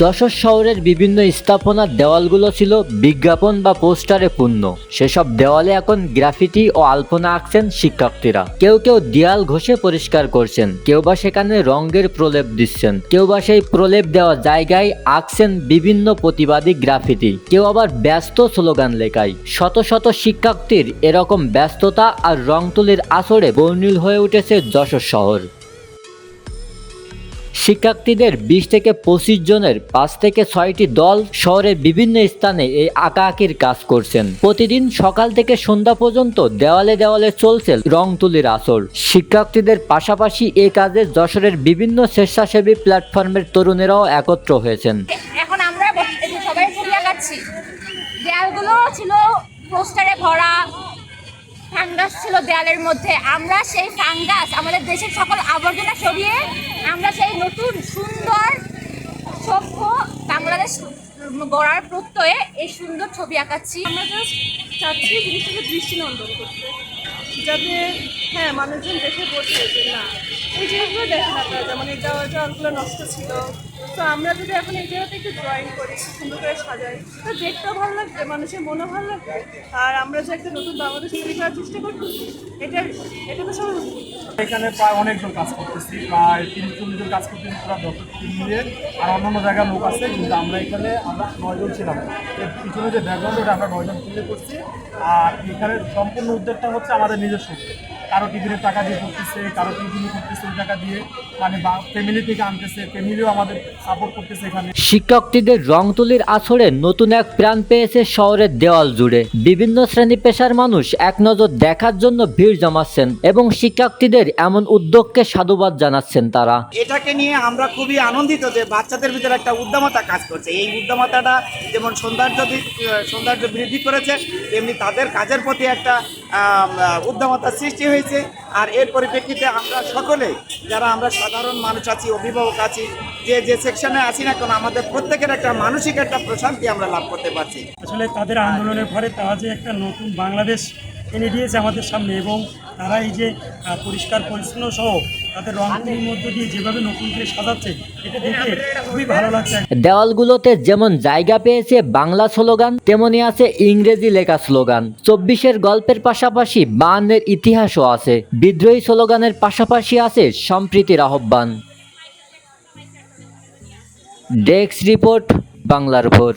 যশোর শহরের বিভিন্ন স্থাপনার দেওয়ালগুলো ছিল বিজ্ঞাপন বা পোস্টারে পূর্ণ। সেসব দেওয়ালে এখন গ্রাফিটি ও আলপনা আঁকছেন শিক্ষার্থীরা। কেউ কেউ দেয়াল ঘষে পরিষ্কার করছেন, কেউ বা সেখানে রঙের প্রলেপ দিচ্ছেন, কেউ বা সেই প্রলেপ দেওয়া জায়গায় আঁকছেন বিভিন্ন প্রতিবাদী গ্রাফিটি, কেউ আবার ব্যস্ত স্লোগান লেখায়। শত শত শিক্ষার্থীর এরকম ব্যস্ততা আর রং তুলির আসরে বর্ণিল হয়ে উঠেছে যশোর শহর। শিক্ষার্থীদের বিশ থেকে পঁচিশ জনের পাঁচ থেকে ছয়টি দল শহরের বিভিন্ন স্থানে এই আঁকাআঁকির কাজ করছেন। প্রতিদিন সকাল থেকে সন্ধ্যা পর্যন্ত দেওয়ালে দেওয়ালে চলছে রং তুলির আসর। শিক্ষার্থীদের পাশাপাশি এ কাজে যশোরের বিভিন্ন স্বেচ্ছাসেবী প্ল্যাটফর্মের তরুণেরাও একত্র হয়েছেন। এখন আমরা সবাই ছিল পোস্টারে ভরা ফাঙ্গাস ছিল দেয়ালের মধ্যে। আমরা সেই ফাঙ্গাস আমাদের দেশের সকল আবর্জনা সরিয়ে আমরা সেই নতুন, সুন্দর, সভ্য বাংলাদেশ গড়ার প্রত্যয়ে এই সুন্দর ছবি আঁকাচ্ছি। আমরা জাস্ট চাচ্ছি জিনিসটাকে দৃষ্টিনন্দন করতে। যাতে হ্যাঁ মানুষজন দেখে বোঝে যে না, এই জিনিসগুলো আপনারা, যেমন এই জলগুলো নষ্ট ছিল তো আমরা যদি এখন এই জায়গাতে একটু ড্রয়িং করি সুন্দর করে সাজাই, তো দেখতেও ভালো লাগবে, মানুষের মনও ভালো লাগবে। আর আমরা যে একটা নতুন বাংলাদেশ তৈরি করার চেষ্টা করতেছি এটা এটা তো সবাই এখানে প্রায় অনেকজন কাজ করতেছি, প্রায় তিরিশ চল্লিশ কাজ করতেছি পুরো মিলিয়ে আর অন্যান্য জায়গার লোক আছে, কিন্তু আমরা এখানে, আমরা নয়জন ছিলাম। এর পিছনে যে ব্যাকগ্রাউন্ড ওটা আমরা নয়জন তুলে করছি আর এখানে সম্পূর্ণ উদ্যোগটা হচ্ছে আমাদের নিজস্ব। কারও টিফিনের টাকা দিয়ে করতেছে কারও টিফিনে করতেছে টাকা দিয়ে। মানে ফ্যামিলি থেকে আনতেছে ফ্যামিলিও আমাদের সাপোর্ট করতেছে এখানে। শিক্ষার্থীদের রং তুলির আসরে নতুন এক প্রাণ পেয়েছে শহরের দেওয়াল জুড়ে। বিভিন্ন শ্রেণি পেশার মানুষ এক নজর দেখার জন্য ভিড় জমাচ্ছেন এবং শিক্ষার্থীদের এমন উদ্যোগকে সাধুবাদ জানাচ্ছেন তারা। এটাকে নিয়ে আমরা খুবই আনন্দিত যে বাচ্চাদের ভিতরে একটা উদ্যমতা কাজ করছে। এই উদ্যমতাটা যেমন সৌন্দর্য সৌন্দর্য বৃদ্ধি করেছে তেমনি তাদের কাজের প্রতি একটা উদ্যমতা সৃষ্টি হয়েছে। আর এর পরিপ্রেক্ষিতে আমরা সকলে, যারা আমরা সাধারণ মানুষ আছি, অভিভাবক আছি, যে যে সেকশনে আছি না কেন, আমাদের প্রত্যেকের একটা মানসিক একটা প্রশান্তি আমরা লাভ করতে পারছি। আসলে তাদের আন্দোলনের ফলে তারা যে একটা নতুন বাংলাদেশ এনে দিয়েছে আমাদের সামনে এবং তারা এই যে পরিষ্কার পরিচ্ছন্ন সহ তাদের মধ্য দিয়ে যেভাবে নতুন করে সাজাচ্ছে, এটা দেখে খুবই ভালো লাগছে। দেওয়ালগুলোতে যেমন জায়গা পেয়েছে বাংলা স্লোগান, তেমনি আছে ইংরেজি লেখা স্লোগান। চব্বিশের গল্পের পাশাপাশি বানের ইতিহাসও আছে। বিদ্রোহী স্লোগানের পাশাপাশি আছে সম্প্রীতির আহ্বান। ডেস্ক রিপোর্ট, বাংলার ভোর